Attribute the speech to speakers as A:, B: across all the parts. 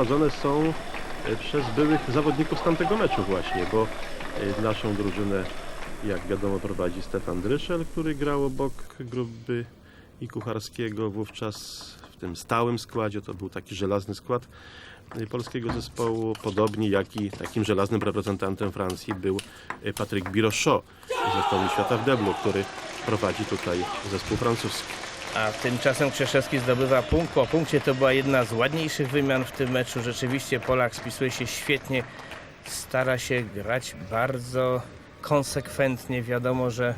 A: prowadzone są e, przez byłych zawodników z tamtego meczu właśnie, bo e, naszą drużynę, jak wiadomo, prowadzi Stefan Dryszel, który grał obok Gruby i Kucharskiego wówczas w tym stałym składzie, to był taki żelazny skład e, polskiego zespołu, podobnie jak i takim żelaznym reprezentantem Francji był Patryk Birochot z zespołu świata w deblu, który prowadzi tutaj zespół francuski.
B: A tymczasem Krzeszewski zdobywa punkt po punkcie. To była jedna z ładniejszych wymian w tym meczu. Rzeczywiście Polak spisuje się świetnie. Stara się grać bardzo konsekwentnie. Wiadomo, że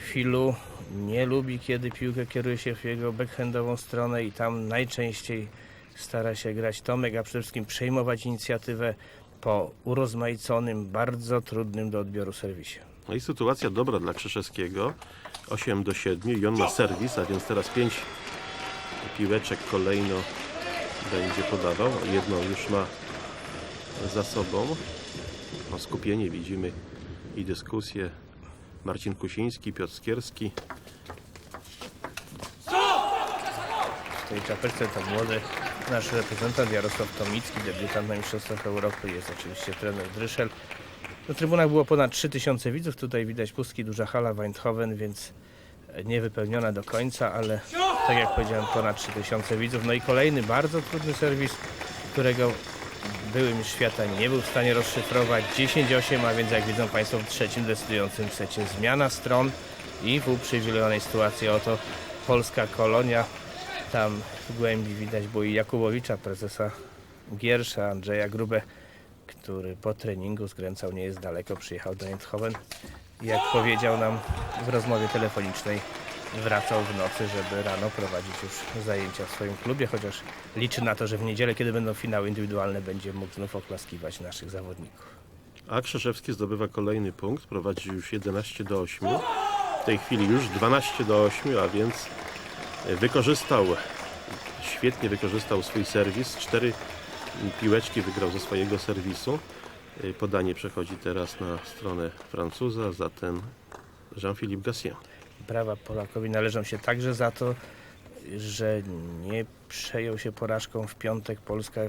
B: Filu nie lubi, kiedy piłkę kieruje się w jego backhandową stronę i tam najczęściej stara się grać Tomek, a przede wszystkim przejmować inicjatywę po urozmaiconym, bardzo trudnym do odbioru serwisie.
A: No i sytuacja dobra dla Krzeszewskiego. 8 do 7 i on ma serwis, a więc teraz 5 piłeczek kolejno będzie podawał. Jedną już ma za sobą. No, skupienie widzimy i dyskusję. Marcin Kusiński, Piotr Skierski.
B: W tej czapeczce to młody nasz reprezentant Jarosław Tomicki, debiutant na Mistrzostwach Europy, jest oczywiście trener Dryszel. Na trybunach było ponad 3000 widzów, tutaj widać pustki, duża hala Eindhoven, więc nie wypełniona do końca, ale tak jak powiedziałem ponad 3000 widzów. No i kolejny bardzo trudny serwis, którego były mistrz świata nie był w stanie rozszyfrować. 10-8, a więc jak widzą Państwo w trzecim decydującym secie zmiana stron i w uprzywilejowanej sytuacji oto polska kolonia. Tam w głębi widać było i Jakubowicza, prezesa Giersza, Andrzeja Grubę, który po treningu skręcał nie jest daleko, przyjechał do Eindhoven. Jak powiedział nam w rozmowie telefonicznej, wracał w nocy, żeby rano prowadzić już zajęcia w swoim klubie, chociaż liczy na to, że w niedzielę, kiedy będą finały indywidualne, będzie mógł znów oklaskiwać naszych zawodników.
A: A Krzeszewski zdobywa kolejny punkt, prowadzi już 11 do 8. W tej chwili już 12 do 8, a więc wykorzystał, świetnie wykorzystał swój serwis. Cztery piłeczki wygrał ze swojego serwisu. Podanie przechodzi teraz na stronę Francuza, zatem Jean-Philippe Gassien.
B: Brawa Polakowi należą się także za to, że nie przejął się porażką w piątek. Polska,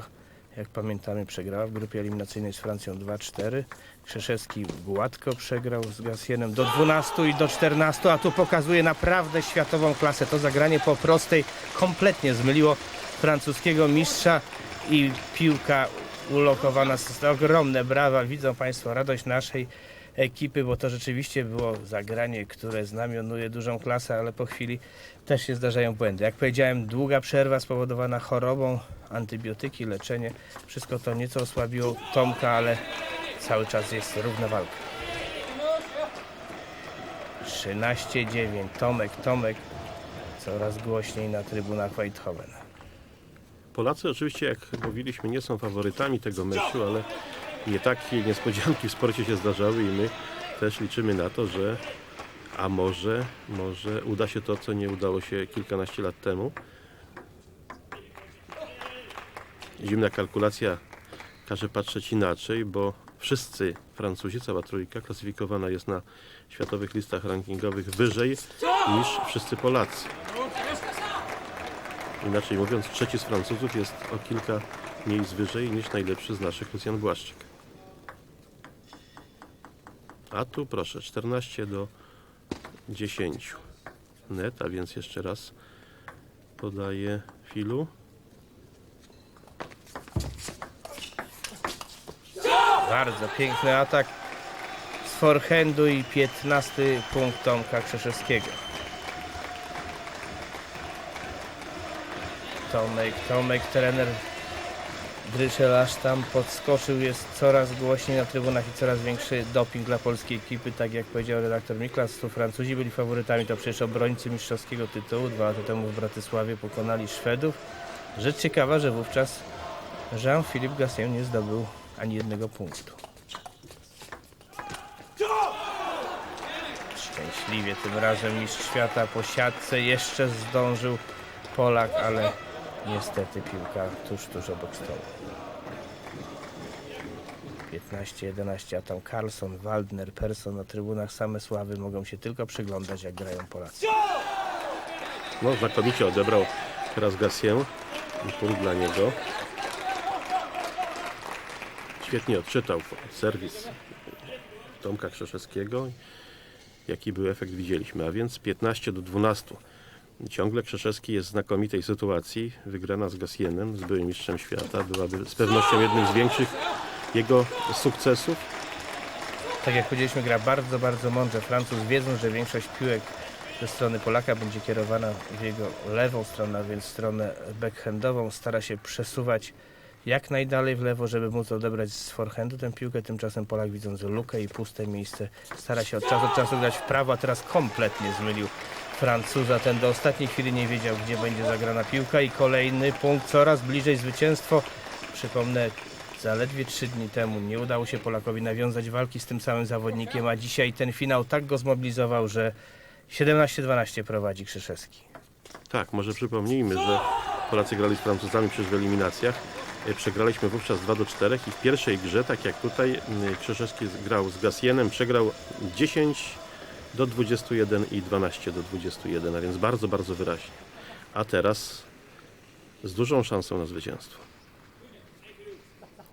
B: jak pamiętamy, przegrała w grupie eliminacyjnej z Francją 2-4. Krzeszewski gładko przegrał z Gassienem do 12 i do 14, a tu pokazuje naprawdę światową klasę. To zagranie po prostej kompletnie zmyliło francuskiego mistrza i piłka ulokowana. Ogromne brawa. Widzą Państwo radość naszej ekipy, bo to rzeczywiście było zagranie, które znamionuje dużą klasę, ale po chwili też się zdarzają błędy. Jak powiedziałem, długa przerwa spowodowana chorobą, antybiotyki, leczenie, wszystko to nieco osłabiło Tomka, ale cały czas jest równa walka. 13-9, Tomek, Tomek, coraz głośniej na trybunach Eindhoven.
A: Polacy oczywiście, jak mówiliśmy, nie są faworytami tego meczu, ale nie takie niespodzianki w sporcie się zdarzały i my też liczymy na to, że a może, może uda się to, co nie udało się kilkanaście lat temu. Zimna kalkulacja każe patrzeć inaczej, bo wszyscy Francuzi, cała trójka klasyfikowana jest na światowych listach rankingowych wyżej niż wszyscy Polacy. Inaczej mówiąc, trzeci z Francuzów jest o kilka miejsc wyżej niż najlepszy z naszych Lucjan Błaszczyk. A tu proszę, 14 do 10 net, a więc jeszcze raz podaję filu.
B: Bardzo piękny atak z forehandu i 15 punkt Tomka Krzeszewskiego. Tomek, Tomek, trener Dryszel aż tam podskoczył, jest coraz głośniej na trybunach i coraz większy doping dla polskiej ekipy, tak jak powiedział redaktor Miklas, tu Francuzi byli faworytami, to przecież obrońcy mistrzowskiego tytułu, dwa lata temu w Bratysławie pokonali Szwedów. Rzecz ciekawa, że wówczas Jean-Philippe Gassien nie zdobył ani jednego punktu. Szczęśliwie tym razem mistrz świata po siatce jeszcze zdążył Polak, ale niestety piłka tuż, tuż obok stołu. 15-11, a tam Carlson, Waldner, Persson na trybunach same sławy mogą się tylko przyglądać jak grają Polacy.
A: No, znakomicie odebrał teraz Gassien. I Punkt dla niego. Świetnie odczytał serwis Tomka Krzeszewskiego. Jaki był efekt widzieliśmy, a więc 15 do 12. Ciągle Krzeszewski jest w znakomitej sytuacji. Wygrana z Gasienem, z byłym mistrzem świata, byłaby z pewnością jednym z większych jego sukcesów.
B: Tak jak powiedzieliśmy, gra bardzo, bardzo mądrze. Francuz wiedząc, że większość piłek ze strony Polaka będzie kierowana w jego lewą stronę, a więc stronę backhandową, stara się przesuwać jak najdalej w lewo, żeby móc odebrać z forehandu tę piłkę. Tymczasem Polak widząc lukę i puste miejsce stara się od czasu do czasu grać w prawo, a teraz kompletnie zmylił Francuza. Ten do ostatniej chwili nie wiedział, gdzie będzie zagrana piłka i kolejny punkt, coraz bliżej zwycięstwo. Przypomnę, zaledwie trzy dni temu nie udało się Polakowi nawiązać walki z tym samym zawodnikiem, a dzisiaj ten finał tak go zmobilizował, że 17-12 prowadzi Krzyszewski.
A: Tak, może przypomnijmy, że Polacy grali z Francuzami przecież w eliminacjach. E, Przegraliśmy wówczas 2 do 4 i w pierwszej grze, tak jak tutaj, m, Krzeszewski grał z Gasienem, przegrał 10 do 21 i 12 do 21, a więc bardzo, bardzo wyraźnie. A teraz z dużą szansą na zwycięstwo.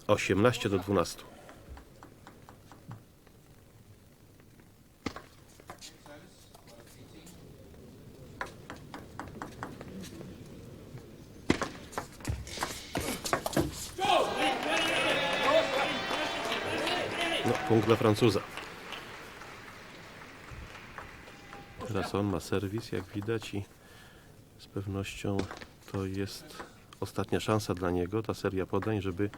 A: 18 do 12. No, punkt dla Francuza. Teraz on ma serwis, jak widać, i z pewnością to jest ostatnia szansa dla niego, ta seria podań, żeby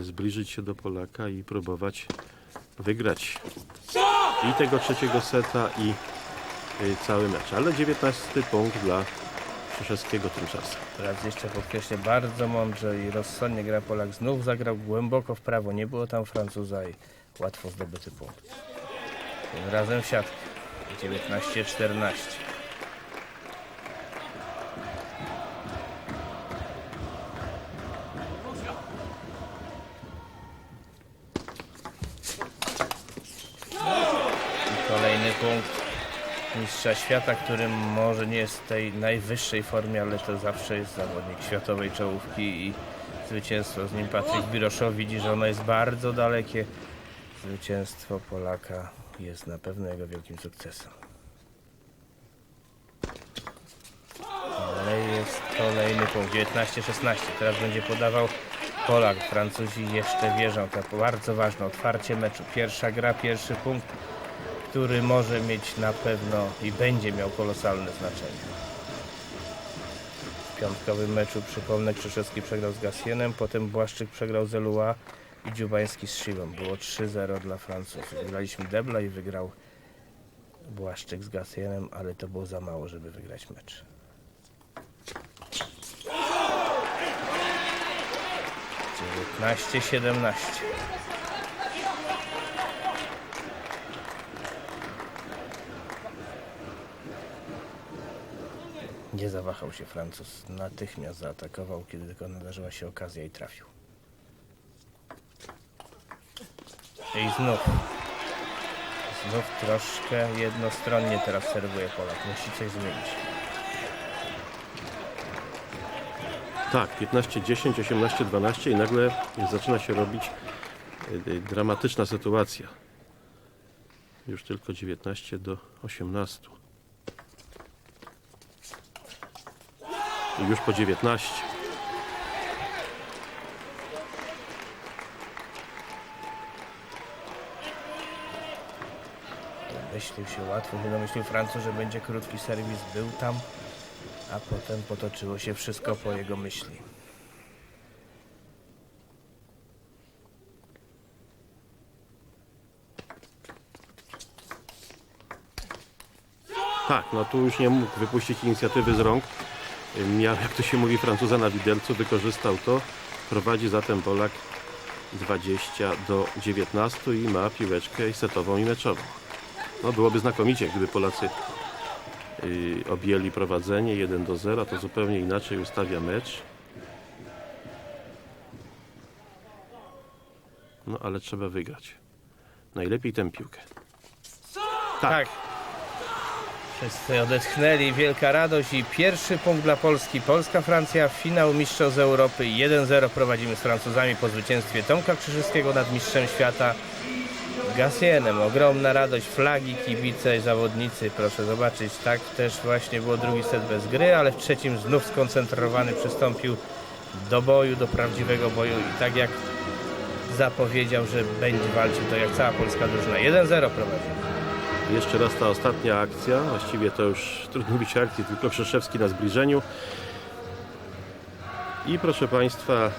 A: zbliżyć się do Polaka i próbować wygrać i tego trzeciego seta, i y, cały mecz. Ale 19 punkt dla Krzyszewskiego tymczasem.
B: Teraz jeszcze podkreślę, bardzo mądrze i rozsądnie gra Polak. Znów zagrał głęboko w prawo, nie było tam Francuza i łatwo zdobyty punkt. Tym razem w siatkę. 19-14. I kolejny punkt mistrza świata, który może nie jest w tej najwyższej formie, ale to zawsze jest zawodnik światowej czołówki i zwycięstwo z nim Patryk Biroszow widzi, że ono jest bardzo dalekie. Zwycięstwo Polaka jest na pewno jego wielkim sukcesem. Ale jest kolejny punkt, 19-16. Teraz będzie podawał Polak. Francuzi jeszcze wierzą. To bardzo ważne otwarcie meczu. Pierwsza gra, pierwszy punkt który może mieć na pewno i będzie miał kolosalne znaczenie. W piątkowym meczu, przypomnę, Krzyszewski przegrał z Gasienem, potem Błaszczyk przegrał z Elua i Dziubański z Szywą. Było 3-0 dla Francuzów. Wygraliśmy debla i wygrał Błaszczyk z Gasienem, ale to było za mało, żeby wygrać mecz. Dziewiętnaście, siedemnaście. Nie zawahał się Francuz. Natychmiast zaatakował, kiedy tylko nadarzyła się okazja i trafił. I znów. Znów troszkę jednostronnie teraz serwuje Polak. Musi coś zmienić.
A: Tak, 15-10, 18-12 i nagle zaczyna się robić y, y, dramatyczna sytuacja. Już tylko 19 do 18. I już po 19.
B: Domyślił się łatwo, nie domyślił Francuz, że będzie krótki serwis. Był tam, a potem potoczyło się wszystko po jego myśli.
A: Tak, no tu już nie mógł wypuścić inicjatywy z rąk. Miał, jak to się mówi, Francuza na widelcu, wykorzystał to. Prowadzi zatem Polak 20 do 19 i ma piłeczkę setową i meczową. No byłoby znakomicie, gdyby Polacy y, objęli prowadzenie 1 do 0, to zupełnie inaczej ustawia mecz. No ale trzeba wygrać. Najlepiej tę piłkę.
B: Tak. Wszyscy odetchnęli, wielka radość i pierwszy punkt dla Polski. Polska-Francja, finał Mistrzostw Europy. 1-0 prowadzimy z Francuzami po zwycięstwie Tomka Krzyżewskiego nad Mistrzem Świata. Gasienem, ogromna radość, flagi, kibice, zawodnicy, proszę zobaczyć, tak też właśnie było drugi set bez gry, ale w trzecim znów skoncentrowany przystąpił do boju, do prawdziwego boju i tak jak zapowiedział, że będzie walczył, to jak cała polska drużyna. 1-0 prowadzi.
A: Jeszcze raz ta ostatnia akcja, właściwie to już trudno mówić akcji, tylko Krzeszewski na zbliżeniu. I proszę Państwa,